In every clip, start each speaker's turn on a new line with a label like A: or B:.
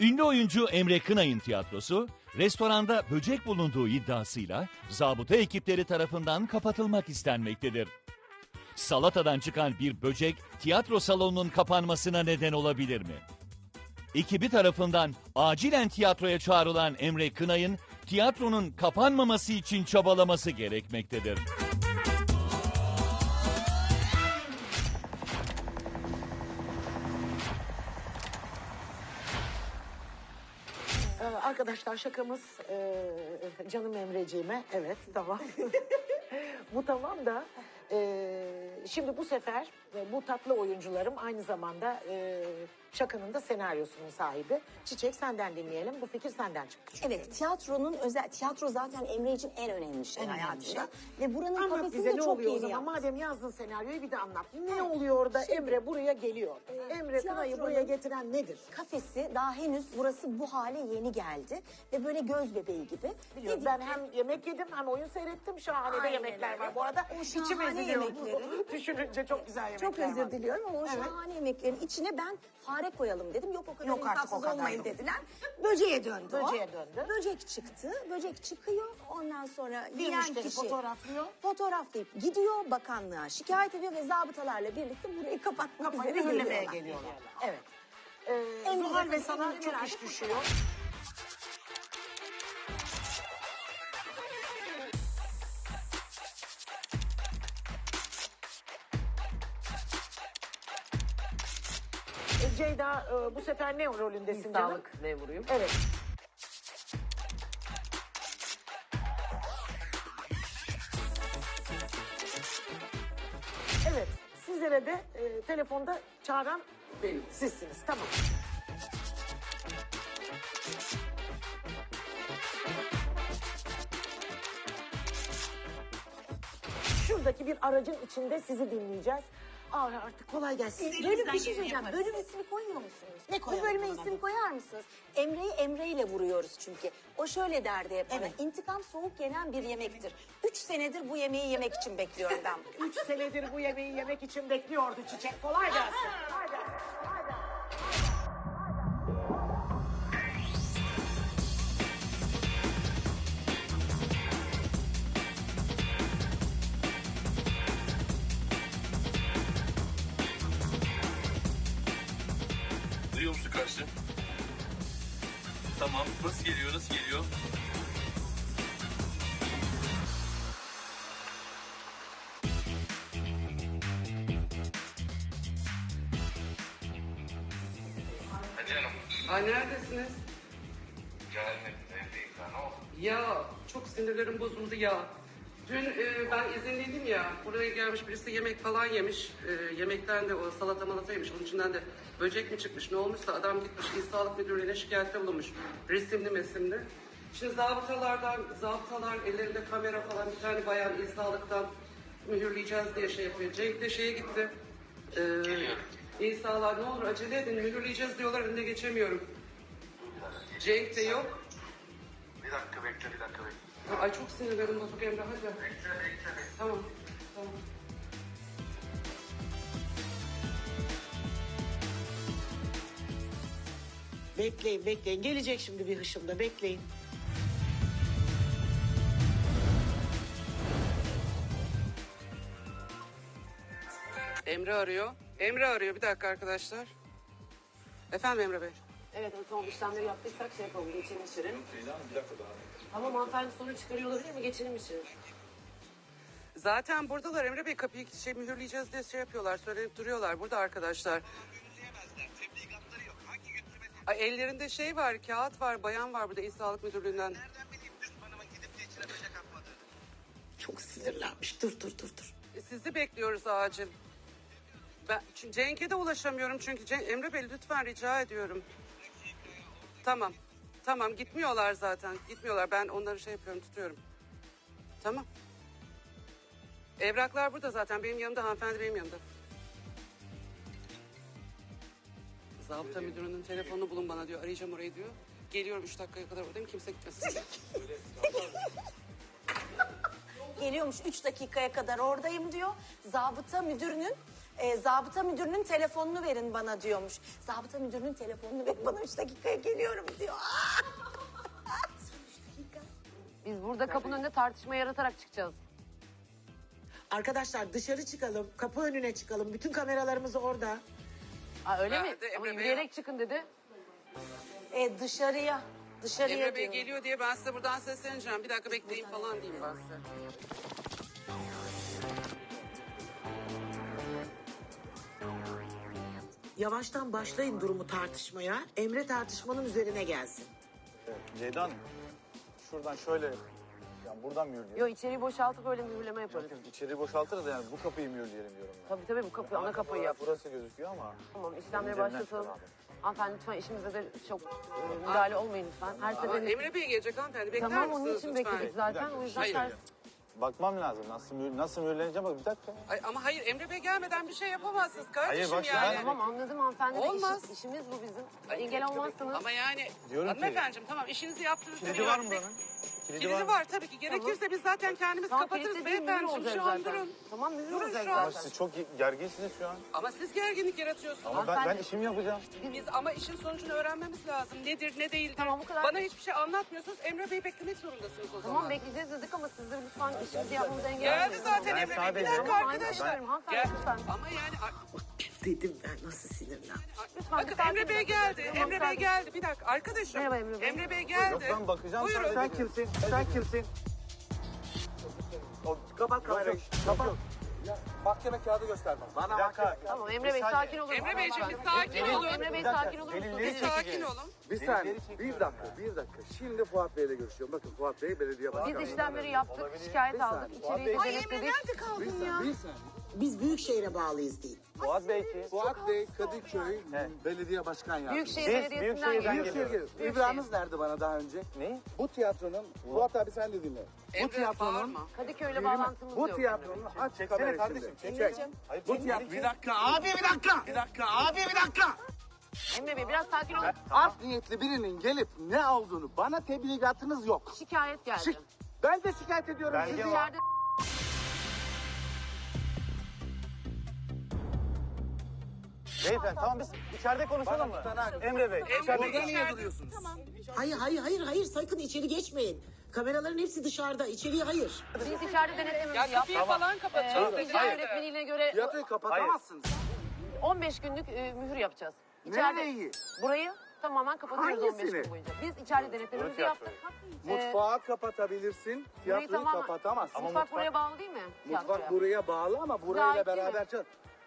A: Ünlü oyuncu Emre Kınay'ın tiyatrosu, restoranda böcek bulunduğu iddiasıyla zabıta ekipleri tarafından kapatılmak istenmektedir. Salatadan çıkan bir böcek tiyatro salonunun kapanmasına neden olabilir mi? Ekibi tarafından acilen tiyatroya çağrılan Emre Kınay'ın tiyatronun kapanmaması için çabalaması gerekmektedir.
B: Arkadaşlar şakamız e, canım Emreciğime. Evet tamam. bu tamam da e, şimdi bu sefer e, bu tatlı oyuncularım aynı zamanda e, şakanın da senaryosunun sahibi. Çiçek senden dinleyelim. Bu fikir senden çıktı. çünkü.
C: Evet tiyatro'nun özel tiyatro zaten Emre için en önemli şey
B: En önemli
C: hayatında. Ve buranın
B: Anlat
C: kafesini
B: bize
C: de
B: ne
C: çok
B: oluyor o
C: yeni
B: zaman?
C: yaptı.
B: Madem yazdın senaryoyu bir de anlat. Ne oluyor orada? Emre buraya geliyor. Emre Kınay'ı
C: tiyatronun-
B: buraya getiren nedir?
C: Kafesi daha henüz burası bu hale yeni geldi. Ve böyle göz bebeği gibi.
B: Biliyorum,
C: Dedik
B: ben hem yemek yedim hem oyun seyrettim. Şahane de
C: Aynen
B: yemekler
C: öyle.
B: var. Bu arada
C: O
B: içim
C: yemekleri.
B: Düşününce çok güzel yemekler
C: Çok özür
B: var.
C: diliyorum ama o şahane yemeklerin içine ben fare koyalım dedim. Yok o kadar
B: Yok artık
C: insafsız
B: o kadar
C: olmayın
B: yok.
C: dediler. Böceğe döndü o.
B: Böceğe döndü.
C: Böcek çıktı. Böcek çıkıyor. Ondan sonra
B: Bir
C: yiyen
B: müşteri
C: kişi
B: fotoğraflıyor.
C: fotoğraflayıp gidiyor bakanlığa şikayet ediyor ve zabıtalarla birlikte burayı kapatmak
B: Kafayı
C: üzere
B: mühürlemeye
C: geliyorlar.
B: Evet. Ee, Zuhal ve sana çok iş düşüyor. E, bu sefer ne rolündesin canım?
D: Sağlık memuruyum.
B: Evet. Evet, sizlere de e, telefonda çağıran
D: Benim.
B: sizsiniz. Tamam. Şuradaki bir aracın içinde sizi dinleyeceğiz. Aa, artık kolay gelsin.
C: Bölüm bir şey söyleyeceğim. Bölüm ismi koyuyor musunuz?
B: Ne
C: Bu
B: koyalım
C: bölüme
B: buna?
C: isim koyar mısınız? Emre'yi Emre ile vuruyoruz çünkü. O şöyle derdi hep bana.
B: Evet.
C: İntikam soğuk yenen bir yemektir. Üç senedir bu yemeği yemek için bekliyorum ben.
B: Üç senedir bu yemeği yemek için bekliyordu Çiçek. Kolay gelsin. Haydi. Haydi.
E: Duyuyor musun karşı? Tamam. Nasıl geliyor? Nasıl geliyor? Hadi canım.
D: Ay neredesiniz?
E: Gelmedim. Evdeyim ben. Ne oldu?
D: Ya çok sinirlerim bozuldu ya. Dün e, ben izinliydim ya. Buraya gelmiş birisi yemek falan yemiş. E, yemekten de o salata malata yemiş. Onun içinden de böcek mi çıkmış ne olmuşsa adam gitmiş İl Sağlık Müdürlüğü'ne şikayette bulunmuş. Resimli mesimli. Şimdi zabıtalardan, zabıtalar ellerinde kamera falan bir tane bayan İl Sağlık'tan mühürleyeceğiz diye şey yapıyor. Cenk de şeye gitti. E, İl Sağlık'a ne olur acele edin mühürleyeceğiz diyorlar önüne geçemiyorum. Cenk de yok.
E: Bir dakika bekle, bir dakika bekle.
D: Ay çok sinirlerim bozuk Emre hadi.
E: Bekle, bekle.
D: Tamam. Tamam.
B: Bekleyin bekleyin. Gelecek şimdi bir hışımda bekleyin.
D: Emre arıyor. Emre arıyor. Bir dakika arkadaşlar. Efendim Emre Bey.
F: Evet o son işlemleri yaptıysak şey yapalım geçelim içeri. Tamam hanımefendi sonra çıkarıyor olabilir mi? Geçelim içeri.
D: Zaten buradalar Emre Bey. Kapıyı şey mühürleyeceğiz diye şey yapıyorlar. Söyleyip duruyorlar. Burada arkadaşlar. Ay, ellerinde şey var, kağıt var, bayan var burada İl Sağlık Müdürlüğü'nden.
B: Çok sinirlenmiş. Dur dur dur dur.
D: E, Sizi bekliyoruz acil. Ben Cenk'e de ulaşamıyorum çünkü Cenk, Emre Bey lütfen rica ediyorum. Tamam. Tamam gitmiyorlar zaten. Gitmiyorlar. Ben onları şey yapıyorum tutuyorum. Tamam. Evraklar burada zaten. Benim yanımda hanımefendi benim yanımda. Zabıta müdürünün telefonunu bulun bana diyor. Arayacağım orayı diyor. Geliyorum üç dakikaya kadar oradayım. Kimse gitmesin.
C: Geliyormuş üç dakikaya kadar oradayım diyor. Zabıta müdürünün e, zabıta müdürünün telefonunu verin bana diyormuş. Zabıta müdürünün telefonunu verin bana üç dakikaya geliyorum diyor.
F: Biz burada kapının önünde tartışma yaratarak çıkacağız.
B: Arkadaşlar dışarı çıkalım, kapı önüne çıkalım. Bütün kameralarımız orada.
F: Aa, öyle
D: Ben
F: mi? Ama
D: Emre
F: yürüyerek çıkın dedi.
C: E, dışarıya. Dışarıya
D: Emre Bey
C: diyor.
D: geliyor diye ben size buradan sesleneceğim. Bir dakika bekleyin falan diyeyim ben size.
B: Yavaştan başlayın durumu tartışmaya. Emre tartışmanın üzerine gelsin.
G: Ceyda Hanım, şuradan şöyle, yani buradan mühürleyelim.
F: Yo içeriği boşaltıp öyle mühürleme yaparız.
G: İçeri boşaltırız da yani bu kapıyı mühürleyelim diyorum ben.
F: Tabii tabii bu kapı, ana kapıyı yap.
G: Burası gözüküyor ama.
F: Tamam işlemlere
G: Üzerinden
F: başlatalım. Hanımefendi lütfen işimize de çok e, müdahale olmayın lütfen. Her seferinde...
D: Emre Bey gelecek hanımefendi. Bekler
F: Tamam
D: misiniz
F: onun için bekledik zaten. O yüzden
D: Hayır.
F: ters...
G: Bakmam lazım. Nasıl mühür, nasıl mühürleneceğim bak bir dakika.
D: Ay, ama hayır Emre Bey gelmeden bir şey yapamazsınız kardeşim
G: Hayır, bak
D: yani.
G: ben-
F: Tamam anladım hanımefendi. de
D: Olmaz.
F: işi- işimiz bu bizim. Engel olmazsınız.
D: Ama yani
G: Diyorum ki-
D: hanımefendiciğim tamam işinizi yaptınız.
G: Kilidi var mı buranın?
D: Kilidi,
G: var mı?
D: var tabii ki. Gerekirse biz zaten kendimiz
F: Tamam
D: kapatırız
F: değil olacak
D: Şu an durun.
F: Tamam mühür
D: Durun
F: olacak
D: şu an.
G: Ama siz çok gerginsiniz şu an.
D: Ama siz gerginlik yaratıyorsunuz.
G: Ama ben, ben işimi yapacağım.
D: Biz ama işin sonucunu öğrenmemiz lazım. Nedir ne değildir.
F: Tamam, bu kadar.
D: Bana hiçbir şey anlatmıyorsunuz. Emre Bey beklemek zorundasınız o zaman.
F: Tamam bekleyeceğiz dedik ama siz de lütfen işimizi yapmamıza engel
D: Geldi zaten
G: Ben
D: Emre Bey. Bir dakika
F: Tamam,
D: arkadaşlar. Gel.
F: lütfen.
D: Ama yani
B: Dedim ben nasıl sinirlendim.
F: Lütfen,
D: Bakın Emre Bey
F: olun.
D: geldi.
F: Tamam,
D: Emre Bey geldi. Bir dakika arkadaşım.
F: Merhaba Emre Bey.
D: Emre Bey geldi.
G: Yok ben bakacağım.
D: Buyurun.
G: Sen kimsin? Sen kimsin?
H: Kapat kamerayı. Kapat. Mahkeme kağıdı göster bana. Bana
G: Bir dakika.
F: Tamam Emre Bey sakin olun.
D: Emre Beyciğim bir sakin olun.
F: Emre Bey
G: Bir dakika,
F: sakin olur musunuz?
G: delilleri
D: Bir sakin olun.
H: Bir saniye. Bir dakika. Bir dakika. Şimdi Fuat Bey'le görüşüyorum. Bakın Fuat Bey belediye başkanı.
F: Biz işlemleri yaptık, şikayet aldık, içeriği de
H: Ay,
F: denetledik.
H: Bir saniye. Bir saniye.
B: Biz Büyükşehir'e bağlıyız değil.
G: Fuat Bey ki.
H: Fuat Bey Kadıköy Belediye Başkan Yardımcısı.
F: Büyükşehir
G: Biz
F: Belediyesi'nden
G: Büyükşehir'den
F: geliyoruz.
H: Büyükşehir geliyor. İbrahim'iniz nerede bana daha önce?
G: Ne?
H: Bu tiyatronun, Fuat abi sen de dinle. Bu
D: Emre
H: tiyatronun,
D: bağırma.
F: Kadıköy'le bağlantımız
H: bu
F: yok.
H: tiyatronun aç
G: Çeksene kardeşim, çek.
H: Çek.
G: Hayır,
H: Bu
G: çek,
H: tiyatro.
G: çek.
H: Bir dakika abi bir dakika. Bir dakika abi bir dakika.
F: Emre Bey biraz sakin olun.
H: Art niyetli birinin gelip ne olduğunu bana tebligatınız yok.
F: Şikayet geldi.
H: Şik. Ben de şikayet ediyorum
G: Belge
H: sizi.
G: var.
F: İçeride
G: Beyefendi tamam biz içeride konuşalım mı? Emre Bey.
D: Emre
G: içeride-
D: Bey içeride.
H: duruyorsunuz?
B: Hayır hayır hayır hayır sakın içeri geçmeyin. Kameraların hepsi dışarıda. İçeriye hayır.
F: biz içeride denetlememizi
D: Ya
F: yaptık.
D: kapıyı falan kapatacağız.
F: Ee, icra yönetmeliğine göre
H: Tiyatroyu kapatamazsınız.
F: 15 günlük e, mühür yapacağız. İçeride,
H: Nereyi?
F: burayı tamamen kapatıyoruz 15
H: Hangisini?
F: gün boyunca. Biz içeride denetlememizi yaptık. Ee,
H: Mutfağı kapatabilirsin,
F: burayı
H: tiyatroyu
F: tamamen-
H: kapatamazsın.
F: Mutfak buraya bağlı değil mi?
H: Mutfak
F: Tiyatroya.
H: buraya bağlı ama burayla
F: ait değil mi?
H: beraber çal.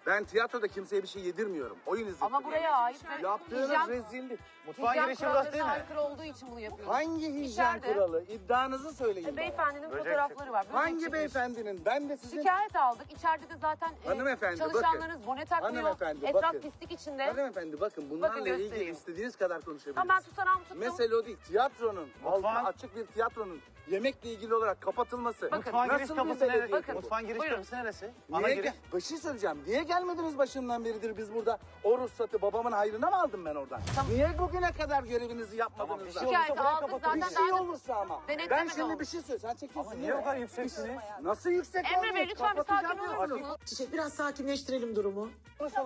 H: Ben tiyatroda kimseye bir şey yedirmiyorum. Oyun izletiyorum.
F: Ama buraya ait ve
H: Yaptığınız
F: hijyen,
H: rezillik.
G: Mutfağın
F: hijyen
G: girişi burası değil
F: kurallarına
G: mi?
F: aykırı olduğu için bunu yapıyoruz.
H: Hangi hijyen
F: İçeride-
H: kuralı? İddianızı söyleyin
F: E,
H: bana.
F: beyefendinin
G: Böcek
F: fotoğrafları var. Böcek
H: Hangi
F: çıkmış.
H: beyefendinin? Ben de sizin...
F: Şikayet aldık. İçeride de zaten e,
H: Hanımefendi,
F: çalışanlarınız
H: bakın.
F: bone takmıyor.
H: Hanımefendi,
F: Etraf
H: bakın.
F: pislik içinde.
H: Hanımefendi bakın bunlarla
F: Bakın
H: ilgili
F: göstereyim.
H: istediğiniz kadar konuşabilirsiniz.
F: Tamam ben tutanağımı tuttum.
H: Mesele o değil. Tiyatronun, halka
G: Mutfağın-
H: açık bir tiyatronun yemekle ilgili olarak kapatılması.
F: Bakın.
G: Mutfağın giriş
H: Nasıl bir
G: kapısı neresi?
F: Bakın.
G: Mutfağın giriş
F: Buyurun.
G: kapısı neresi? Ana
H: Niye
G: giriş.
H: gel- bir şey söyleyeceğim. Niye gelmediniz başından beridir biz burada? O ruhsatı babamın hayrına mı aldım ben oradan? Niye bugüne kadar görevinizi yapmadınız
G: bir
H: da?
G: şey
F: Şikayet
G: olursa buraya
F: aldık
G: kapatın.
F: zaten.
H: Bir şey
F: daha da-
H: olursa ama. Ben şimdi
F: oldu.
H: bir şey söyleyeyim. Sen çekiyorsun
G: Niye
H: değil
G: bu
H: mi?
G: kadar yükseksiniz?
H: Nasıl yüksek
F: Emre Bey lütfen bir sakin
H: Kapatacağım
F: olur
H: diyorsunuz.
F: musunuz?
B: Çiçek biraz sakinleştirelim durumu.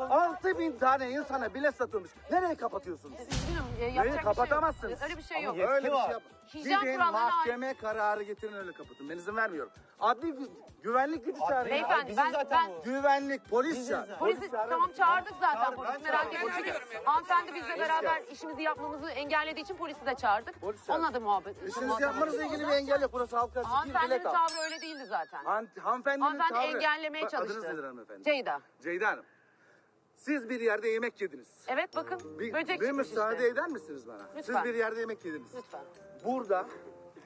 H: Altı bin tane insana bile satılmış. Nereye kapatıyorsunuz?
F: Üzgünüm. e, yapacak bir
H: kapatamazsınız?
F: şey yok. Öyle bir şey yok.
G: Yetki
H: Öyle bir
G: var.
H: şey yap.
F: Hijyen
H: Gidin
F: kurallarına
H: mahkeme kararı getirin öyle kapatın. Ben izin vermiyorum. Adli gü- güvenlik gücü çağırın. ya.
F: Beyefendi
G: bizim
F: ben,
G: zaten
F: ben
G: bu.
H: Güvenlik, polis çağır.
F: polisi tamam çağırdık zaten
G: ben
F: merak.
D: Çağırıyorum ya.
F: Hanımefendi bizle beraber işimizi yapmamızı engellediği için polisi de çağırdık.
H: Polis.
F: Onunla da muhabbet. Muhatap
H: yapmanızla ilgili bir engel yok. Burası halka açık değil.
F: Hanımefendinin
H: al.
F: tavrı öyle değildi zaten.
H: Han, hanımefendinin
F: Hanımefendi
H: tavrı.
F: engellemeye
H: Bak,
F: çalıştı.
H: Adınız nedir hanımefendi?
F: Ceyda.
H: Ceyda Hanım. Siz bir yerde yemek yediniz.
F: Evet bakın
H: Bir,
F: böcek
H: bir
F: çıkmış
H: müsaade
F: işte.
H: eder misiniz bana?
F: Lütfen.
H: Siz bir yerde yemek yediniz.
F: Lütfen.
H: Burada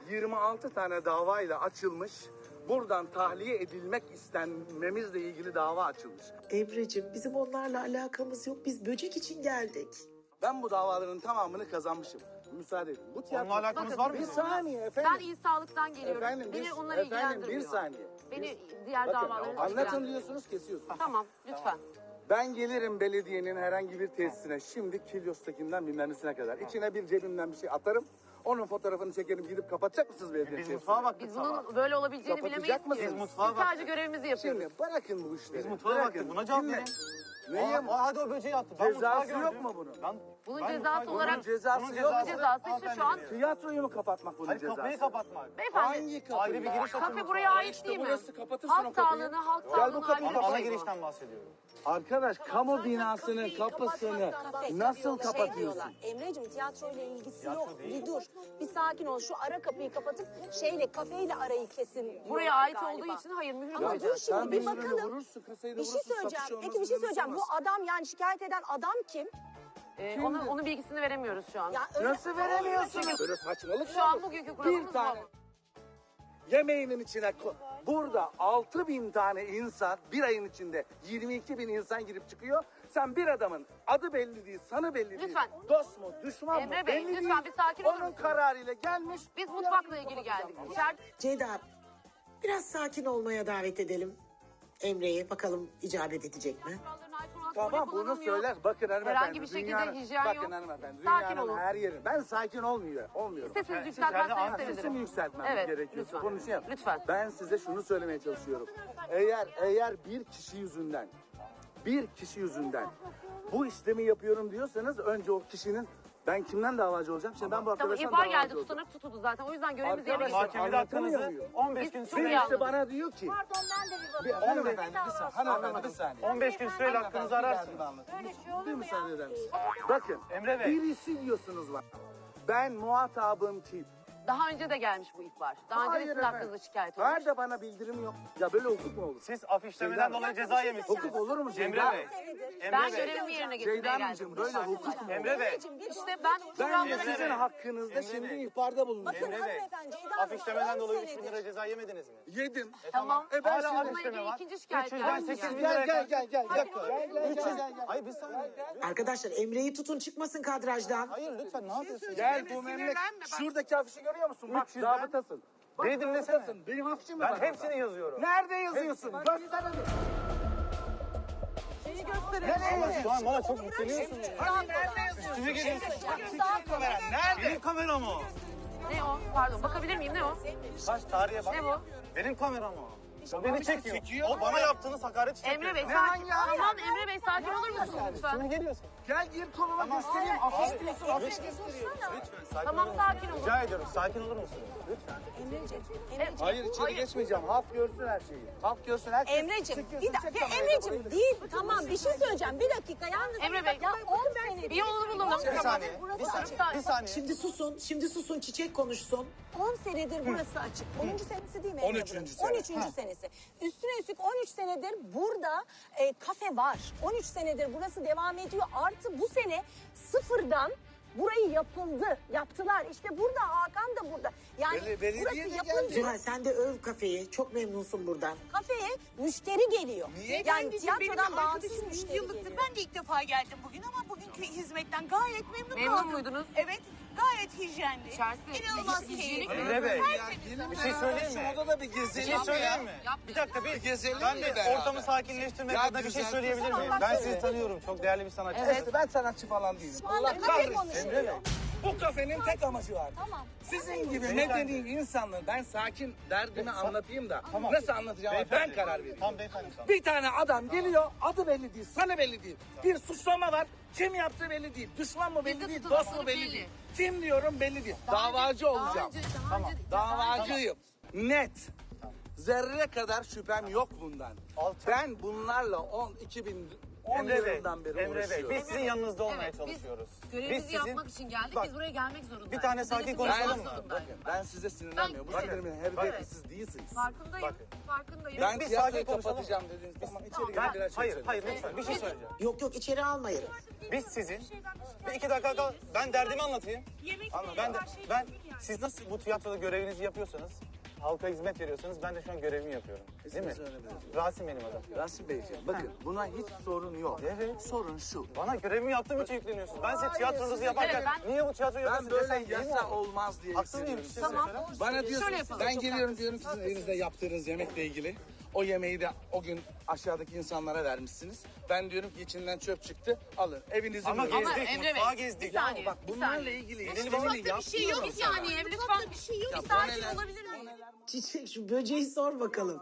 H: 26 tane davayla açılmış, buradan tahliye edilmek istenmemizle ilgili dava açılmış.
B: Emre'cim bizim onlarla alakamız yok. Biz böcek için geldik.
H: Ben bu davaların tamamını kazanmışım. Müsaade edin. Bu tiyatro...
G: Onunla alakamız
F: Bakın,
G: var mı?
H: Bir saniye efendim.
F: Ben iyi sağlıktan geliyorum.
H: Efendim,
F: Beni
H: bir-
F: onlar
H: efendim,
F: ilgilendirmiyor.
H: bir saniye.
F: Beni diğer
H: Bakın
F: davaları
H: anlatın diyorsunuz kesiyorsunuz.
F: Tamam lütfen.
H: Ben gelirim belediyenin herhangi bir tesisine. Şimdi Kilyos'takinden bilmem kadar. İçine bir cebimden bir şey atarım. Onun fotoğrafını çekerim gidip kapatacak mısınız belediye
G: Biz mutfağa baktık
F: Biz
G: sabah.
F: bunun böyle olabileceğini
H: Kapatacak
F: bilemeyiz ki.
H: mısınız?
F: Biz
G: Mutfağa
F: sadece
G: baktık.
F: görevimizi yapıyoruz.
H: Şimdi bırakın bu işleri.
G: Biz mutfağa
H: Bırakın.
G: baktık. Buna cevap
H: Dinle.
G: verin.
H: Neye?
G: Aa, hadi o böceği attı. Ben mutfağa
H: Cezası yok
G: gördüm.
H: mu bunun?
G: Ben,
F: Bunun
G: ben
F: cezası
G: mutfağa
F: olarak-
H: Bunun cezası
G: Bunun
H: yok.
F: Bunun cezası işte şu an.
H: Tiyatroyu mu kapatmak bunun
G: Hayır
H: cezası?
G: kapıyı kapatmak.
F: beyefendi
H: Hangi kapıyı?
G: Ayrı bir giriş
F: kafe buraya ait
H: İşte
F: değil mi?
H: burası, kapatırsın o
F: Halk
H: kapıyı.
F: sağlığını, halk
H: Gel bu
F: sağlığını
H: kapıyı
F: ait
G: Ama ana girişten bahsediyorum.
H: Arkadaş kamu binasının kapısını nasıl kapatıyorsun?
C: Emre'cim tiyatroyla ilgisi
G: Tiyatro
C: yok.
G: değil.
C: Bir dur. Bir sakin ol. Şu ara kapıyı kapatıp şeyle kafeyle arayı kesin.
F: Buraya
C: diyorlar
F: ait
C: galiba.
F: olduğu için hayır mühür
C: Ama dur
F: koyacağız.
C: şimdi bir bakalım.
H: Vurursun, kasayı da
C: Bir şey
H: vurursun,
C: söyleyeceğim.
H: satış
C: Peki bir
H: olmaz,
C: şey söyleyeceğim. Bu
H: olmaz.
C: adam yani şikayet eden adam kim?
F: Ee, onun, onun bilgisini veremiyoruz şu an.
C: Ya öyle-
H: Nasıl veremiyorsunuz? Böyle saçmalık
F: Şu an
H: olur?
F: bugünkü
H: Bir
F: kuralımız
H: tane
F: bu.
H: yemeğinin içine ko- burada 6 bin tane insan bir ayın içinde 22 bin insan girip çıkıyor. Sen bir adamın adı belli değil, sanı belli değil.
F: Lütfen.
H: Dost mu, düşman
F: Emre
H: mı
F: Bey,
H: belli
F: lütfen
H: değil.
F: bir sakin olur
H: Onun
F: musunuz?
H: kararıyla gelmiş.
F: Biz mutfakla ilgili geldik. İçeride
B: Ceyda biraz sakin olmaya davet edelim. Emre'yi bakalım icabet edecek mi?
H: Tamam bunu
F: kullanılmıyor.
H: söyler. Bakın hanımefendi.
F: Herhangi bir şekilde
H: dünyanın-
F: hijyen
H: bakın
F: yok.
H: hanımefendi.
F: Sakin
H: Dünyanın
F: olun.
H: her yeri. Ben sakin olmuyor. Olmuyorum.
F: Sesinizi
G: içeride
F: yükseltmezseniz sevinirim.
H: Sesimi yükseltmem
F: Evet,
H: gerekiyor.
F: lütfen.
H: Konuşayım.
F: Lütfen.
H: Ben size şunu söylemeye çalışıyorum. Eğer eğer bir kişi yüzünden bir kişi yüzünden bu işlemi yapıyorum diyorsanız önce o kişinin ben kimden davacı olacağım? Şimdi ben bu
F: Tamam
H: arkadaştan
F: ihbar
H: davacı
F: geldi
H: olacağım.
F: tutanak tutuldu zaten. O yüzden görevimizi
H: Arkadaş,
F: yapıyoruz.
G: Mahkemede
H: Anlatamıyor
G: hakkınızı
H: muyum?
G: 15
F: Biz
G: gün
F: çok iyi
G: süreyle
H: bana diyor ki
C: Pardon ben de bir bakayım.
H: hanımefendi bir saniye, hanımefendi bir saniye.
G: 15 gün süreyle hakkınızı ararsınız.
H: Bir müsaade eder misin? Bakın
G: Emre Bey.
H: birisi diyorsunuz bana. Ben muhatabım kim?
F: Daha önce de gelmiş bu ihbar. Daha önce de
H: Hayır
F: sizin
H: efendim.
F: hakkınızda şikayet olmuş.
H: Nerede bana bildirim yok? Ya böyle hukuk mu olur?
G: Siz afişlemeden dolayı ceza yemişsiniz.
H: Hukuk olur mu?
G: Emre
H: Ceyda?
G: Bey.
F: Ben
G: Emre Bey.
F: görevimi yerine getirmeye
H: Ceyda
F: geldim.
H: Hanımcığım böyle hukuk mu?
G: Emre Bey.
F: İşte ben
H: Ben sizin
G: Bey.
H: hakkınızda
G: Emre
H: şimdi
G: Bey.
H: ihbarda bulundum.
C: Bakın
G: Emre Bey.
C: hanımefendi Ceyda Hanım
G: Afişlemeden
C: 10
G: dolayı 3 bin
C: senedir-
G: lira ceza yemediniz mi?
H: Yedim.
F: Tamam.
H: E ben
G: Hala
H: şimdi...
G: Afişleme var.
F: ikinci şikayet
G: 300'den
F: geldi.
G: 8 bin
H: Gel
G: liraya
H: gel gel gel. Gel.
C: olur
H: Gel gel gel gel.
G: Hayır bir saniye.
B: Arkadaşlar Emre'yi tutun çıkmasın kadrajdan.
G: Hayır lütfen ne yapıyorsunuz?
H: Gel bu memleket. Şuradaki afişi görüyor musun? Bak
G: 300'den
H: zabıtasın. Bak,
G: Beni dinlesene.
H: Benim afişim mi
G: Ben hepsini
H: orada?
G: yazıyorum.
H: Nerede yazıyorsun? Göster hadi. Nereye
G: Ama şu an bana çok yükleniyorsunuz.
H: Hani nerede yazıyorsun?
G: Üstüme geliyorsun.
H: Çekim kameran nerede?
G: Benim kameram o.
F: Ne o? Pardon bakabilir miyim ne o?
G: Kaç tarihe bak.
F: Ne bu?
G: Benim kameram o. O beni çekiyor. O bana yaptığınız hakaret çekiyor.
F: Emre Bey sakin. Tamam Emre Bey sakin olur musunuz lütfen?
G: geliyorsun.
H: Gel gir koluma göstereyim. Afiş diyorsun. Afiş
G: Lütfen sakin
F: Tamam, sakin olun.
G: Rica ediyorum sakin olur musunuz? Lütfen.
C: Emreciğim,
H: Hayır içeri geçmeyeceğim. Halk görsün her şeyi. Halk görsün her şeyi.
C: Emreciğim, bir dakika. Emreciğim değil. Tamam bir şey söyleyeceğim. Bir dakika yalnız.
F: Emre Bey.
C: Ya 10 senedir.
F: Bir yolunu bulalım.
G: Bir saniye.
C: Burası
G: Bir saniye. Bir saniye.
B: Şimdi susun, şimdi susun çiçek konuşsun.
C: 10 senedir burası açık. 10. senesi değil mi?
H: 13.
C: Emre
H: sene.
C: buranın? 13. senesi. Üstüne üstlük 13 senedir burada e, kafe var. 13 senedir burası devam ediyor. Artı bu sene sıfırdan burayı yapıldı. Yaptılar. İşte burada Hakan da burada. Yani
H: Beli- belediye
C: burası
H: de
C: yapıldı.
H: geldi.
B: Zuhal sen de öv kafeyi. Çok memnunsun buradan.
C: Kafeye müşteri geliyor.
H: Niye?
C: Yani
I: Benim
C: tiyatrodan bağımsız
I: arkadaşım yüz
C: müşteri
I: yıllıktır.
C: geliyor.
I: Ben de ilk defa geldim bugün ama bugünkü hizmetten gayet memnun
F: Memnun
I: kaldım.
F: muydunuz?
I: Evet. Gayet hijyenli.
F: İçerisi
I: İnanılmaz
F: hijyenik
I: keyifli.
G: Emre Bey.
I: Tertemiz.
G: Bir şey söyleyeyim mi?
H: Şurada da bir
G: Bir
H: gezelim
G: şey söyleyeyim mi? Bir dakika bir ben de ortamı sakinleştirmek
H: Ya
G: adına bir şey
H: güzel.
G: söyleyebilir miyim? Ben sizi tanıyorum. Çok değerli bir sanatçı.
H: Evet. Ben sanatçı falan değilim.
C: Şu anda kafe konuşuluyor.
H: Bu kafenin tek amacı var.
C: Tamam.
H: Sizin gibi
G: Beyefendi.
H: medeni insanlar ben sakin derdimi anlatayım da
G: Tamam.
H: nasıl anlatacağımı ben
G: Beyefendi.
H: karar veririm.
G: Tamam beyefendi tamam.
H: Bir tane adam geliyor adı belli değil, sana belli değil. Bir suçlama var, kim yaptığı belli değil. Düşman mı belli
F: de
H: değil, dost mu belli
F: belli.
H: değil. Kim diyorum belli değil. Davacı
F: daha
H: olacağım.
F: önce- daha
G: Tamam.
F: önce-
H: Davacıyım. Net. Zerre kadar şüphem yok bundan.
G: Alçak.
H: Ben bunlarla 10 2010
G: Emre Bey,
H: yılından beri
G: Emre Bey,
H: uğraşıyorum.
G: biz sizin yanınızda olmaya
F: Evet, biz
G: çalışıyoruz.
F: Görevimizi
G: Biz sizin-
F: yapmak için geldik.
G: Bak,
F: Biz buraya gelmek zorundayız.
G: bir tane sakin konuşalım mı?
H: Bakın ben size sinirlenmiyorum. Bu
F: Ben-
H: sinirimin
F: Bakın.
H: her siz değilsiniz.
F: Farkındayım.
G: Bakın.
F: Farkındayım.
H: Ben
G: bir
H: tiyatroyu
G: sakin konuşalım.
H: kapatacağım dediniz. Tamam içeri
G: Ben,
H: biraz şey
G: hayır, hayır lütfen bir şey söyleyeceğim.
B: Yok yok içeri almayın.
G: Biz sizin bir iki dakika kal. Ben derdimi anlatayım.
I: Yemek yiyelim,
G: Ben de,
I: her şeyi
G: ben siz nasıl bu tiyatroda görevinizi yapıyorsanız, halka hizmet veriyorsanız ben de şu an görevimi yapıyorum. Değil mi? Rasim benim adım.
H: Rasim Beyciğim bakın buna hiç sorun yok.
G: Evet.
H: Sorun şu.
G: Bana görevimi yaptığım için yükleniyorsunuz. Ben size tiyatronuzu yaparken
F: Evet, ben-
G: niye bu tiyatroyu
H: Ben
G: yapıyorsun
H: böyle
G: desem değil mi
H: yasa olmaz diye
G: Haksız mıyım?
H: hissediyorum.
F: Tamam.
H: Bana
F: Şöyle
H: diyorsunuz
F: yapalım.
H: ben geliyorum diyorum sizin elinizde yaptığınız yemekle ilgili. O yemeği de o gün aşağıdaki insanlara vermişsiniz. Ben diyorum ki içinden çöp çıktı. Alın. Evinizi
G: Ama gezdik,
F: Emre Bey,
G: mutfağı gezdik.
F: bir saniye.
H: Bak
F: bir
H: bunlarla ilgili
F: Benim mutfakta bir şey yok. Bir saniye lütfen.
I: Bir şey yok.
H: Ya
I: Bir
H: bu
I: sakin
H: neler-
I: olabilir miyim?
B: Çiçek şu böceği sor bakalım.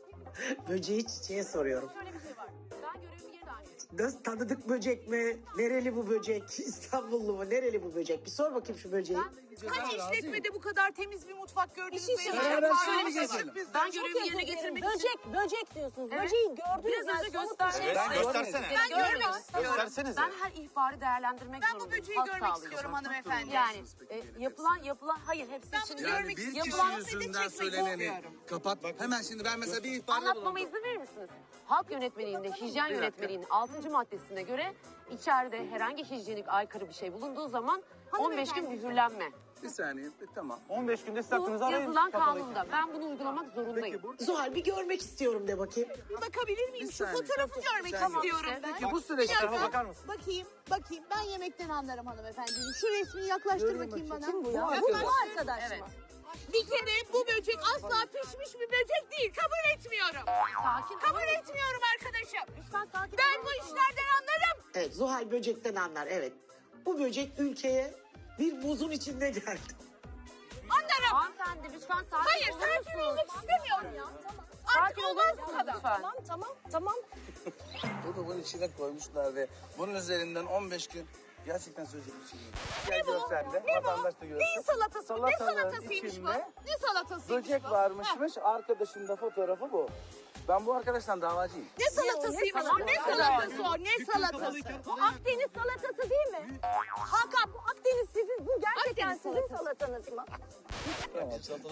B: Böceği çiçeğe soruyorum.
F: Şöyle bir şey var. Ben görevimi
B: Nasıl tanıdık böcek mi? Nereli bu böcek? İstanbullu mu? Nereli bu böcek? Bir sor bakayım şu böceği.
I: Kaç işletmede bu kadar temiz bir mutfak gördünüz
C: şey
I: mü?
C: söyleyeceğim.
H: Beraber
I: Şöyle bir şey
H: gezelim.
F: Ben görevimi yerine getirmek için...
C: Böcek, böcek diyorsunuz.
F: Evet.
C: Böceği gördünüz.
F: Biraz önce göster-
C: bir şey
G: Ben göstersene.
I: Ben görmek istiyorum.
G: Göstersenize.
F: Ben her ihbarı değerlendirmek
I: Ben bu
F: zorundayım.
I: böceği
F: Halk
I: görmek
F: sağlığı
I: istiyorum hanımefendi.
F: Yani e, yapılan yapılan hayır hepsi
I: Ben
F: için
I: görmek
H: bir
I: istiyorum.
H: kişi
I: Yapılan
H: yüzünden söyleneni kapat. Bak hemen şimdi ben mesela bir ihbarda
F: Anlatmama izin verir misiniz? Halk yönetmeliğinde, hijyen yönetmeliğinin 6. maddesine göre içeride herhangi hijyenik aykırı bir şey bulunduğu zaman 15 gün mühürlenme.
H: Bir saniye. e, Tamam.
G: 15 günde siz
F: Bu
G: hakkınızı arayın.
F: yazılan
G: kapalı.
F: kanunda. Ben bunu uygulamak zorundayım.
H: Peki bu
B: Zuhal bir görmek istiyorum de bakayım.
I: Bir bakabilir miyim?
H: Bir
I: Şu
H: saniye.
I: fotoğrafı görmek
H: Tamam.
I: istiyorum.
H: Peki bu süreçte
G: Tarafa bakar mısın?
J: Bakayım, bakayım. Ben yemekten anlarım hanımefendiciğim. Şu resmi yaklaştır bakayım bana.
C: Kim bu ya?
H: Bu
C: Bu
H: arkadaş.
C: mı?
I: Bir kere bu böcek asla pişmiş bir böcek değil. Kabul etmiyorum.
F: Sakin.
I: Kabul etmiyorum arkadaşım.
F: Lütfen sakin
I: Ben bu işlerden anlarım.
B: Evet Zuhal böcekten anlar evet. Bu böcek ülkeye bir buzun içinde geldi.
I: Anlarım.
F: Hanımefendi lütfen sakin
I: Hayır
F: olur
I: sakin
F: musunuz?
I: olmak istemiyorum ya. Artık
F: Sakin olur
I: olmaz bu
F: musunuz
I: kadar.
F: lütfen?
C: Tamam, tamam, tamam.
H: Bu bunun içine koymuşlar ve bunun üzerinden 15 gün gerçekten söyleyecek bir şey yok. Gel göster de,
I: Ne bu?
H: vatandaş da görsün.
I: Neyin salatası bu? Ne
H: Salatanın
I: salatasıymış bu?
H: içinde
I: Ne salatasıymış
H: Böcek
I: bu?
H: varmışmış, arkadaşın da fotoğrafı bu. Ben bu arkadaştan davacıyım.
I: Ne salatasıymış
C: Ne?
I: Ne
C: salatası?
I: o? Ne salatası?
C: Bu Akdeniz salatası değil mi? Hakan bu Akdeniz sizin, bu gerçekten
I: Akdeniz
C: sizin salatanız mı?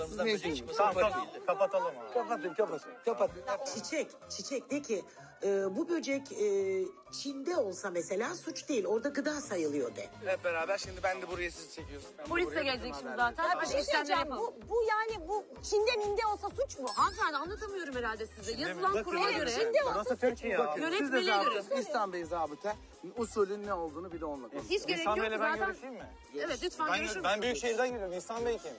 H: Siz ne istiyorsunuz?
G: Tamam tamam. Kapatalım abi.
H: Kapatın, kapatın, kapatın.
B: Çiçek, çiçek de ki e, bu böcek e, Çin'de olsa mesela suç değil. Orada gıda sayılıyor de.
H: Hep beraber şimdi ben de buraya sizi çekiyorsun. Ben
F: Polis de
H: buraya
F: gelecek
H: bizim
F: şimdi
H: haberleri.
F: zaten.
C: Bir
F: Hadi
C: şey
F: işlemleri
C: söyleyeceğim.
F: yapalım.
C: Bu, bu yani bu Çin'de minde olsa suç mu?
F: Hanımefendi anlatamıyorum herhalde size. Yazılan kurala göre
C: olsa
G: Burası Türkiye abi.
H: Siz de
F: Yönetmeliğe göre.
H: zabıta, İhsan Bey zabıta usulün ne olduğunu bir de onunla konuşun.
F: hiç gerek
G: İhsan
F: yok
G: Bey'le ben
F: zaten.
G: görüşeyim mi?
F: Evet lütfen
G: Ben,
F: görüşür
G: ben
F: müsünüz?
G: Büyükşehir'den geliyorum. İhsan Bey kim?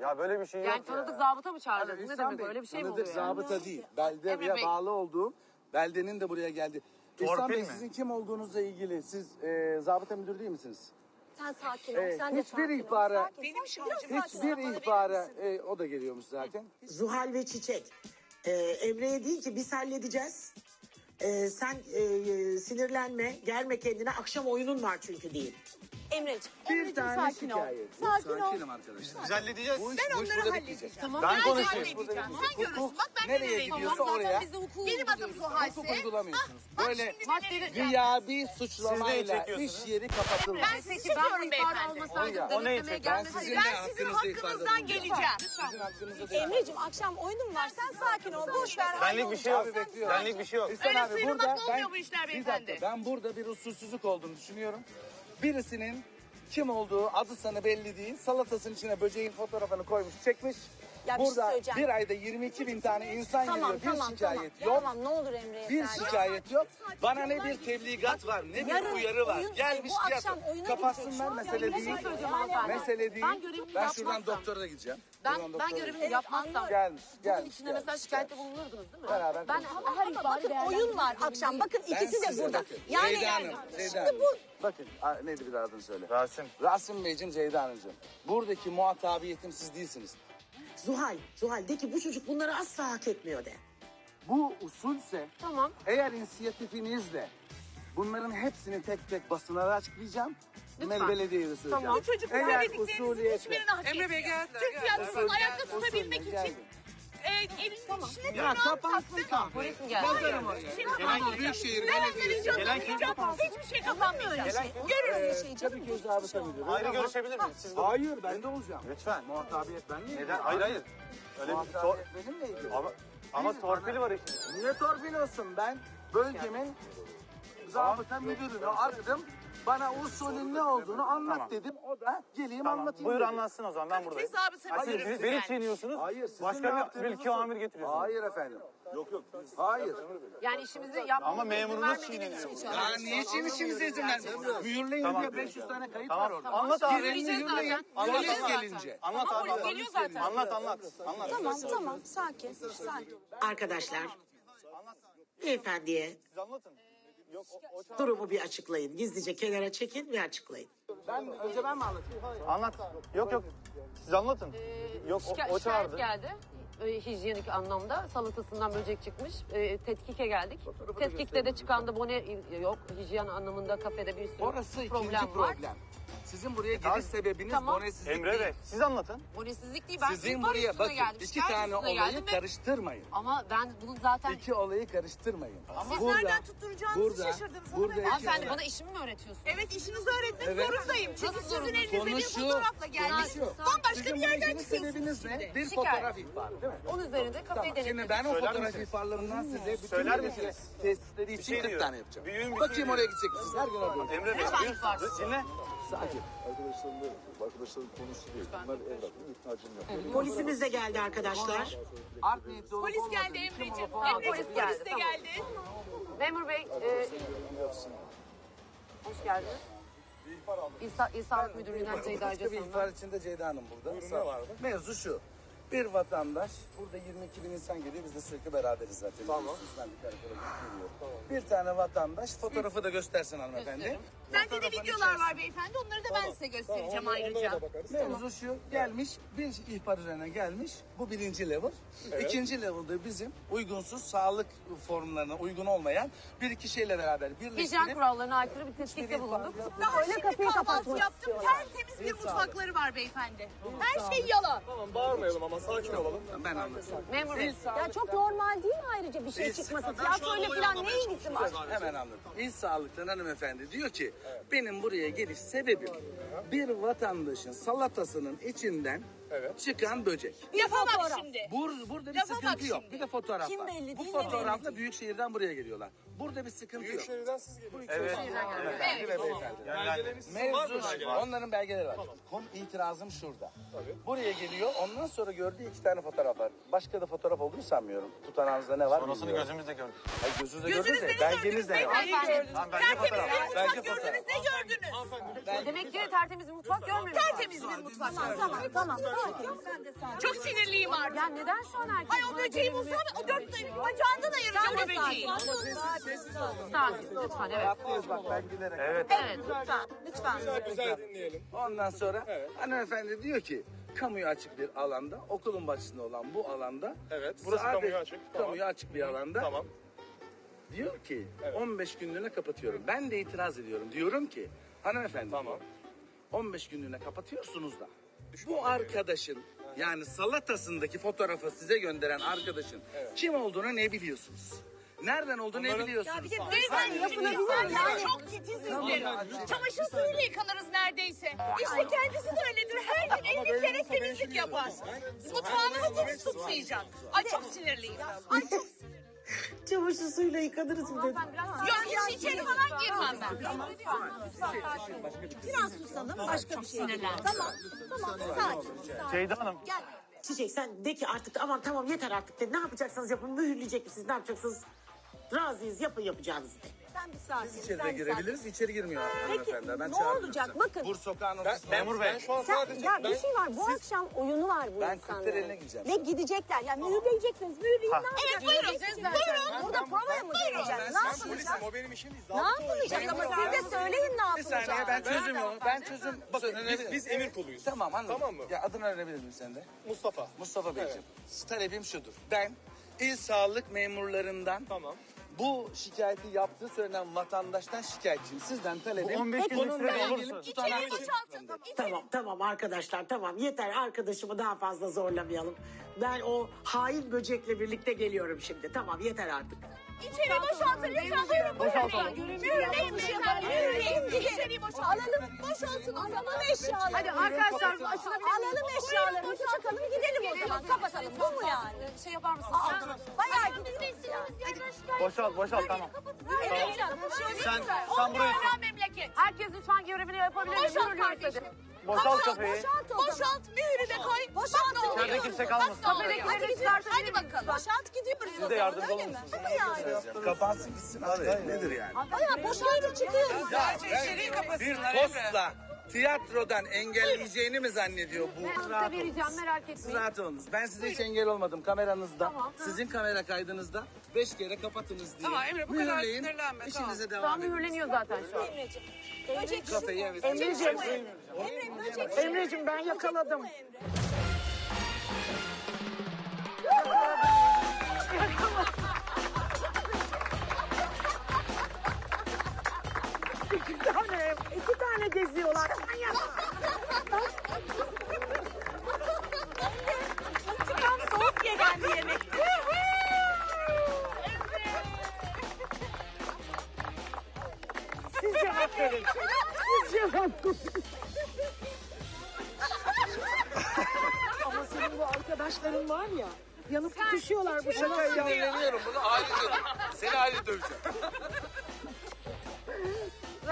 G: Ya böyle bir şey yok
F: Yani
G: ya.
F: tanıdık zabıta mı çağırdınız? Ne
H: İhsan
F: demek öyle bir şey mi
H: tanıdık
F: oluyor? yani?
H: zabıta değil. Beldeye
F: Emre Bey.
H: bağlı olduğum beldenin de buraya geldi. İhsan
G: Torpil
H: Bey
G: mi?
H: sizin kim olduğunuzla ilgili siz e, zabıta müdürü değil misiniz?
C: Sen sakin ol,
H: Evet,
C: sen de
H: hiçbir
C: sakin ol.
H: ihbara-
C: Sakin,
I: Benim
C: sakin.
H: Hiçbir ihbara e, o da geliyormuş zaten.
B: Zuhal ve Çiçek. E, Emre'ye değil ki biz halledeceğiz. E, sen e, sinirlenme, gelme kendine. Akşam oyunun var çünkü değil.
C: Emre'ciğim.
H: Bir tane
J: sakin ol.
H: şikayet.
J: Sakin ol.
H: sakinim arkadaşlar.
G: Biz halledeceğiz.
H: Bu iş,
I: Ben
H: bu iş
I: onları
H: burada
I: halledeceğim.
H: bitmeyecek.
F: Tamam.
G: Ben
I: Ben
G: konuşayım.
I: halledeceğim. Sen görürsün. Bak ben
H: Nereye
I: nereye
H: gidiyorsa
F: Tamam,
H: oraya
F: zaten biz de hukuku
I: Benim adım. Zuhal
H: hukuk uygulamıyorsunuz.
I: Bak
H: Böyle
I: şimdi nereye
F: maddeleri-.
H: Gıyabi suçlamayla
G: çekiyorsunuz?
H: iş yeri kapatılmaz.
I: Ben sizi
F: ihbarı
I: beyefendi.
H: O
F: denetlemeye
G: çeker?
H: Ben sizin de
I: Ben sizin
H: hakkınızda ifade
I: hakkınızdan
H: bulunacağım.
I: geleceğim.
H: Sizin hakkınızda
C: Emre'ciğim akşam oyunun var. Sen sakin ol. Boş ver.
G: Benlik bir şey yok.
H: Abi bekliyorum.
G: Benlik bir şey yok.
H: İhsan
I: Öyle
H: abi
I: sıyrılmak
H: burada
I: olmuyor
H: ben,
I: bu işler
H: bir
I: beyefendi.
H: ben burada bir usulsüzlük olduğunu düşünüyorum. Birisinin kim olduğu adı sana belli değil. Salatasının içine böceğin fotoğrafını koymuş çekmiş.
C: Ya bir şey
H: burada
C: söyleyeceğim.
H: bir ayda 22 bin tane insan
C: Tamam
H: geliyor. Bir
C: tamam
H: şikayet
C: tamam.
H: yok.
C: Tamam ne olur Emre'ye
H: Bir
C: sakin.
H: şikayet yok. Bana ne bir tebligat var, ne bir
C: Yarın
H: uyarı var.
C: oyun-
H: Gelmiş
C: bu
H: tiyatro.
C: akşam oyuna
H: Kapatsınlar
C: gidecek.
H: Mesele
C: yani
H: değil.
F: söyleyeceğim hanımefendi.
H: Mesele değil.
F: Ben görevimi
H: Ben şuradan
F: yapmazsam-
H: doktora gideceğim.
F: Ben,
H: Şuradan
F: ben
H: doktora
F: görevimi
H: gideceğim.
F: yapmazsam
H: Gelmiş,
F: bunun
H: gelmiş,
F: içinde mesela
H: gelmiş,
F: şikayette bulunurdunuz değil mi?
H: Beraber
F: ben her ihbarı
C: Bakın oyun var akşam. Bakın
H: Ben
C: ikisi de
H: size
C: burada.
H: bakın.
C: Yani
H: Ceyda
C: yani.
H: Hanım, Ceyda
C: Şimdi
H: Hanım.
C: bu
H: Bakın, a, neydi bir adını söyle.
G: Rasim.
H: Rasim Beyciğim, Ceyda Hanımcığım. Buradaki muhatabiyetim siz değilsiniz.
B: Zuhal, Zuhal de ki bu çocuk bunları asla hak etmiyor de.
H: Bu usulse
F: Tamam.
H: eğer inisiyatifinizle bunların hepsini tek tek basına da açıklayacağım.
F: Lütfen.
H: Belediye'ye de söyleyeceğim.
F: Tamam.
I: Bu çocuk
H: Eğer
I: söylediklerinizin
H: usuliyetle-
I: hiçbirini hak
D: Emre Bey
I: etmiyor.
D: geldiler,
I: Türk
D: geldiler.
I: tiyatrosunu ayakta tutabilmek için
H: geldim.
I: İçine
H: Ya kapansın kahve. Yazarım oraya.
I: Gelen
H: Büyükşehir
I: Ben
H: Belediyesi.
G: Gelen kim?
I: canlanmayacağım. Hiçbir şey kapanmayacak.
H: Ee, tabii ki zabıta müdürü.
G: Ayrı
H: ama-
G: görüşebilir miyiz? Siz
H: Hayır ben de olacağım.
G: Lütfen.
H: Muhatabiyet benimle ilgili.
G: Neden? Hayır hayır. Öyle bir.
H: Muhatabiyet benimle ilgili.
G: Ama, ama torpil var işte.
H: Niye torpil olsun? Ben bölgemin zabıta müdürünü aradım. Bana usulün ne olduğunu anlat
G: Tamam.
H: dedim. O da geleyim
G: Tamam.
H: anlatayım
G: Buyur
H: dedi.
G: anlatsın o zaman ben buradayım.
I: Hesabı
G: Hayır,
I: müdürü
G: siz beni
I: yani?
G: çiğniyorsunuz.
H: Hayır sizin
G: Başka
H: ne
G: bir
H: yaptığınızı
G: mülki
H: sor-
G: amir getiriyorsunuz.
H: Hayır efendim. Yok yok. Hayır.
F: Yani işimizi yapmamıza
G: Ama memurunuz çiğneniyor
F: için.
H: Ya niye şimdi işimize izin vermiyorsunuz? Mühürleyin diyor 500 tane kayıt var orada.
G: Anlat abi.
F: Yürüyeceğiz zaten.
H: Polis
F: zaten.
H: gelince.
G: Anlat
F: Ama
G: abi.
F: polis geliyor zaten.
G: Anlat anlat. Anlat.
C: Tamam tamam sakin sakin.
B: Arkadaşlar beyefendiye
G: Siz anlatın. Yok o, o çağ-
B: durumu bir açıklayın. Gizlice kenara çekin ve açıklayın.
H: Ben önce ben mi anlatayım?
G: Anlat. Yok yok. Siz anlatın. Yok
F: Şika-
G: o, o
F: şikayet
G: çağırdı.
F: geldi. Ee, hijyenik anlamda salatasından böcek çıkmış. Ee, tetkike geldik. Tetkikte de çıkan da bone yok. Hijyen anlamında kafede bir sürü
H: Orası ikinci
F: problem.
H: Sizin buraya
G: Tamam.
H: geliş sebebiniz
F: Tamam.
H: bonesizlik
G: Emre
H: değil.
G: Bey siz anlatın.
F: Bonesizlik değil. Ben
H: Sizin
F: ihbar
H: buraya
F: üstüne
H: bakın
F: geldim.
H: iki
F: şikayet
H: tane
F: üstüne
H: olayı
F: geldim ve-
H: karıştırmayın.
F: Ama ben bunun zaten...
H: İki olayı karıştırmayın.
I: Siz
H: Burada-
I: nereden tutturacağınızı
H: burada-
I: şaşırdınız
H: burada
I: hanımefendi.
F: Hanımefendi bana işimi mi öğretiyorsun?
I: Evet işinizi öğretmek
H: Evet.
I: zorundayım. Çünkü
F: Nasıl
I: sizin
F: zorunda?
I: elinizde
H: Konu
I: bir
H: şu,
I: fotoğrafla gelmiş.
H: şu.
I: Bambaşka
H: Sizin
I: bir yerden çıkıyorsunuz
H: sebebiniz ne?
I: şimdi.
H: Bir
F: Şikayet.
H: fotoğraf ihbarı değil mi?
F: Onun üzerinde kafeyi
H: Tamam. Şimdi
F: denetledim.
H: ben o
G: Söyler
H: fotoğraf
G: misiniz?
H: ihbarlarından size bütün
G: Söyler misiniz?
H: tesisleri için
G: şey
H: 40
G: diyor.
H: tane yapacağım.
G: Büyüğün bir
H: Bakayım
G: şey
H: oraya
G: diyor.
H: gideceksiniz. Her gün orada.
G: Emre Bey
F: ihbar.
G: Dinle.
H: Sakin.
K: Arkadaşlarım arkadaşların konusu değil. Bunlar evlat. İhtiyacım yok.
B: Polisimiz de geldi arkadaşlar.
H: Art niyetli olup
I: Polis geldi
H: olmadığını kim
I: Emre'ciğim. Emre'ciğim
F: Polis
I: polis de
F: geldi,
I: geldi.
F: Memur Bey, e, hoş geldiniz. İsa, İsa Müdürlüğü'nden Ceyda
H: Başka bir ihbar içinde Ceyda Hanım burada. Sağ- Mevzu şu. Bir vatandaş, burada 22 bin insan geliyor, biz de sürekli beraberiz zaten. Tamam. Bizden bir karakola geliyor. Bir tane vatandaş, fotoğrafı da göstersin hanımefendi.
I: Bende de videolar var beyefendi. Onları da ben size göstereceğim ayrıca.
H: Mevzu şu, gelmiş, bir ihbar üzerine gelmiş, bu birinci level. İkinci level'da bizim uygunsuz sağlık formlarına uygun olmayan bir iki şeyle beraber
F: Hijyen
H: birleştirip
F: kurallarına aykırı bir tetkikte bulunduk.
I: Daha
C: Öyle
I: şimdi
C: kapıyı
I: kahvaltı
C: kapatmak
I: yaptım.
C: istiyorlar.
I: Tertemiz bir mutfakları var beyefendi. Her şey yalan.
G: Tamam bağırmayalım ama sakin olalım.
H: ben anlatayım.
F: Memur Bey,
C: Ya çok normal değil mi ayrıca bir şey çıkması? Tiyatroyla falan ne ilgisi var?
H: Hemen anladım. İl Sağlık'tan hanımefendi diyor ki benim buraya geliş sebebim bir vatandaşın salatasının içinden çıkan böcek.
I: Yapamam şimdi.
H: Bur, burada bir
I: Lafa bak
H: sıkıntı yok.
I: şimdi.
H: Bir de fotoğraf
C: Kim
H: var.
C: belli
H: Bu
C: değil, ne belli
H: fotoğrafla
C: değil.
H: Büyükşehir'den buraya geliyorlar. Burada bir sıkıntı yok.
G: Evet.
H: Hanımefendi ve beyefendi. Mevzu şu, onların belgeleri var. Konu itirazım şurada. Buraya geliyor, ondan sonra gördüğü iki tane fotoğraf var. Başka da fotoğraf olduğunu sanmıyorum. Tutanağınızda ne var
G: Sonrasını
H: bilmiyorum.
G: gözümüzde gördük.
H: Hayır, Gözünüzde gördünüz de
I: gördünüz
H: belgenizde ne var?
I: beyefendi?
G: Lan belge
I: Tertemiz
G: fotoğraf.
I: bir mutfak
H: Belge
I: gördünüz.
H: fotoğraf.
I: Ne gördünüz?
F: demek ki tertemiz bir mutfak görmemiş.
I: Tertemiz bir mutfak.
C: Tamam tamam.
I: Çok sinirliyim artık.
F: Ya neden şu an herkes
I: Ay o böceği bulsam o dört bacağından ayıracağım o böceği.
F: Sakin, lütfen evet.
H: Rahatlıyoruz bak belgelere.
G: Evet.
F: Evet.
C: Lütfen lütfen.
H: Ondan sonra hanımefendi diyor ki kamuya açık bir alanda, okulun bahçesinde olan bu alanda.
G: Evet, burası
H: sadece-
G: kamuya açık, tamam.
H: Kamuya açık bir alanda.
G: Tamam.
H: Diyor ki 15 günlüğüne kapatıyorum. Ben de itiraz ediyorum. Diyorum ki hanımefendi
G: Tamam.
H: 15 günlüğüne kapatıyorsunuz da bu arkadaşın yani salatasındaki fotoğrafı size gönderen arkadaşın kim olduğunu ne biliyorsunuz? Nereden olduğunu ne biliyorsunuz?
I: Beyefendi yapılabilir yani. Çok titizizdir. Çamaşır suyuyla yıkanırız neredeyse. İşte kendisi de öyledir. Her gün 50 kere temizlik yapar. Mutfağımızı temiz tutmayacak. Ay çok sinirliyim. Ay çok
B: Çamaşır suyla yıkanırız.
F: Ben biraz
I: Yok hiç içeri falan girmem ben.
C: Biraz susalım başka bir şey. Tamam tamam sakin.
G: Ceyda Hanım.
B: Çiçek sen de ki artık aman tamam yeter artık de. Ne yapacaksanız yapın. Mühürleyecek misiniz? Ne yapacaksınız? Razıyız yapın yapacağınızı de.
C: Sen bir sakin.
H: Biz içeri de girebiliriz. İçeri girmiyor hanımefendi. Ben
C: ne
H: çağırıyorum
C: olacak?
H: size.
C: Bakın.
H: Bur sokağın ortasında.
G: Memur Bey.
C: Sen, ya bir şey var. Bu akşam oyunu var bu
H: Ben
C: insanların.
H: Kırklareli'ne gideceğim.
C: Ve gidecekler. Yani mühürleyeceksiniz. Mühürleyin ne
I: Evet
C: yapacaksınız?
I: buyurun. Buyurun.
C: Burada provaya mı geleceğiz? Ne yapılacak?
G: o benim işim değil.
C: Ne yapılacak? Ama siz de söyleyin ne
H: Bir saniye ben
C: yapılacak.
H: çözüm yolu. Ben çözüm.
G: Bakın biz emir kuluyuz.
H: Tamam anladım.
G: Tamam mı?
H: Ya adını öğrenebilir miyim sen de?
G: Mustafa.
H: Mustafa Beyciğim. Talebim şudur. Ben il sağlık memurlarından
G: Tamam.
H: Bu şikayeti yaptığı söylenen vatandaştan şikayetçiyim. Sizden talebim.
G: Bu 15 günlük
H: bununla
G: süre
H: ilgili
G: olursa.
H: tutanak
I: İçeri boşaltın.
B: Tamam tamam arkadaşlar tamam yeter arkadaşımı daha fazla zorlamayalım. Ben o hain böcekle birlikte geliyorum şimdi. Tamam yeter artık.
I: İçeri boşaltın lütfen. Buyurun buyurun. Mühürleyin bir şey var. Mühürleyin. İçeri boşaltın.
C: Alalım boşaltın o zaman eşyaları.
F: Hadi arkadaşlar açılabilir?
C: Alalım eşyalarımızı çıkalım gidelim o zaman. Kapatalım. Bu mu yani?
F: Şey yapar mısınız?
C: Bayağı gidelim yani.
G: Boşalt boşalt tamam. Sen, sen
I: memleket.
F: Herkes lütfen görevini yapabilir.
I: Boşalt kardeşim.
G: Boşalt kafeyi.
C: Boşalt
I: Boşalt, mühürü de koy.
C: Boşalt.
I: Ne oluyor.
G: İçeride kimse kalmasın.
I: Ne oluyor.
C: Hadi
I: bakalım.
C: Boşalt gidiyoruz
G: Siz de yardımcı musunuz?
C: Ama yani.
H: Kapansın gitsin abi. Nedir yani?
C: Baya boşaltıp çıkıyoruz.
I: İçeriği kapasın.
H: Bir postla tiyatrodan engelleyeceğini mi zannediyor bu?
F: Ben
H: olun.
F: vereceğim merak
H: Siz
F: etmeyin.
H: rahat olunuz. Ben size hiç engel olmadım kameranızda.
F: Tamam.
H: Sizin kamera kaydınızda beş kere kapatınız diye.
I: Tamam, Emre, bu kadar
H: Mühürleyin,
I: sinirlenme, tamam.
H: İşinize
F: Şu an
H: devam edin.
F: mühürleniyor zaten şu an.
C: Emreciğim. Böcek
H: Kafayı evet.
B: Emreciğim,
C: Emre böcek
B: Emreciğim ben yakaladım. İki tane, iki tane geziyorlar. Manyak.
C: Soğuk gelen bir yemek.
B: Siz cevap verin. Siz cevap verin. Ama senin bu arkadaşların var ya, yanıp tutuşuyorlar bu şakayı.
H: Sinirleniyorum bunu aile döveceğim. Seni aile döveceğim.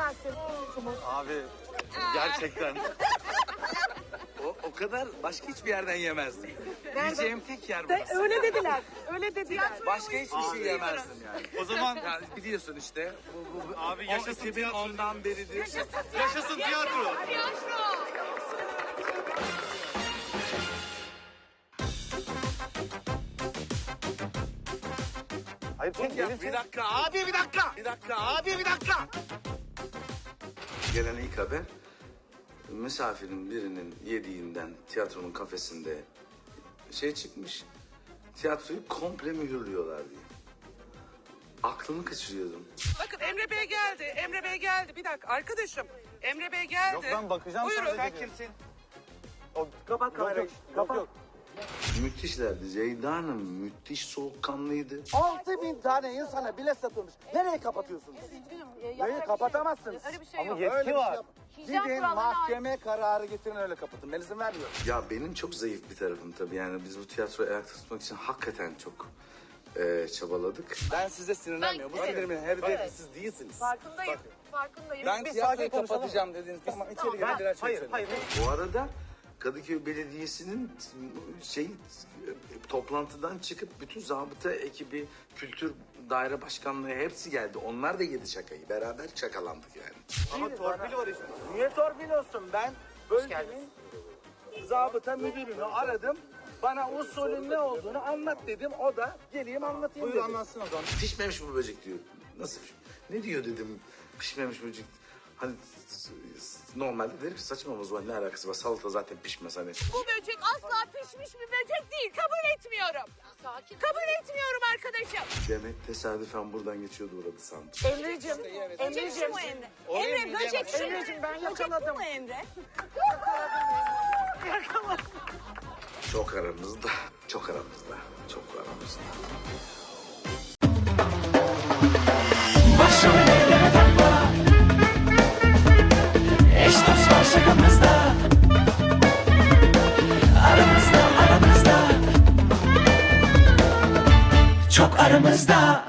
B: Rasim.
G: Abi gerçekten.
H: O, o kadar başka hiçbir yerden yemezdim. Yiyeceğim tek yer
B: De,
H: burası.
B: öyle dediler, öyle dediler.
H: Başka hiçbir şey yemezdim yani.
G: O zaman
H: Ya biliyorsun işte. Bu, bu, bu,
G: Abi yaşasın
H: 2010'dan beridir.
G: yaşasın tiyatro. Hayır tek
H: Ya, bir dakika abi bir dakika. Bir dakika abi bir dakika. Gelen ilk haber misafirin birinin yediğinden tiyatronun kafesinde şey çıkmış. Tiyatroyu komple mühürlüyorlar diye. Aklımı kaçırıyordum.
D: Bakın Emre Bey geldi. Emre Bey geldi. Bir dakika arkadaşım. Emre Bey geldi.
G: Yok ben bakacağım.
D: Buyurun.
G: Sen kimsin? O, kapat kamerayı. Yok yok.
H: Müthişlerdi. Ceyda Hanım müthiş soğukkanlıydı.
L: 6 bin tane insana bilet satılmış. Nereye kapatıyorsunuz?
F: Üzgünüm. e,
L: Neyi
F: yapacak bir
L: kapatamazsınız?
F: Öyle bir şey
G: Ama
F: yok.
G: yetki
L: bir
G: var.
L: şey yap-
F: Hijyen
L: Gidin
F: kurallarına
L: mahkeme kararı getirin öyle kapatın. Ben izin vermiyorum.
H: Ya benim çok zayıf bir tarafım tabii. Yani biz bu tiyatroyu ayakta tutmak için hakikaten çok e, çabaladık. Ben size sinirlenmiyorum. Bu sinirimin her siz değilsiniz.
F: Farkındayım. Farkındayım.
H: Ben tiyatroyu
F: konuşalım.
H: kapatacağım dediniz. Tamam içeri girin
G: hayır, hayır.
H: Bu arada Kadıköy Belediyesi'nin şey toplantıdan çıkıp bütün zabıta ekibi, kültür daire başkanlığı hepsi geldi. Onlar da yedi şakayı. Beraber şakalandık yani.
G: Ama torpil var işte.
L: Niye torpil olsun? Ben bölgenin zabıta müdürünü aradım. Bana usulün ne olduğunu anlat dedim. O da geleyim anlatayım
G: Buyur
L: dedi.
G: anlatsın o zaman.
H: Pişmemiş bu böcek diyor. Nasıl Ne diyor dedim. Pişmemiş böcek. Hani normalde derim ki saçma o zaman ne alakası var. Salata zaten pişmez hani.
I: Bu böcek asla pişmiş bir böcek değil. Kabul etmiyorum.
F: Sakin.
I: Kabul etmiyorum arkadaşım.
H: Demek tesadüfen buradan geçiyordu uğradı sandım.
B: Emreciğim,
C: Böcek
B: Emreciğim.
C: şu mu Emre? Emre böcek şu mu?
B: Emreciğim ben
C: Böcek bu
B: yakaladım.
C: mu Emre?
H: Çok aramızda, çok aramızda, çok
M: aramızda. Çok aramızda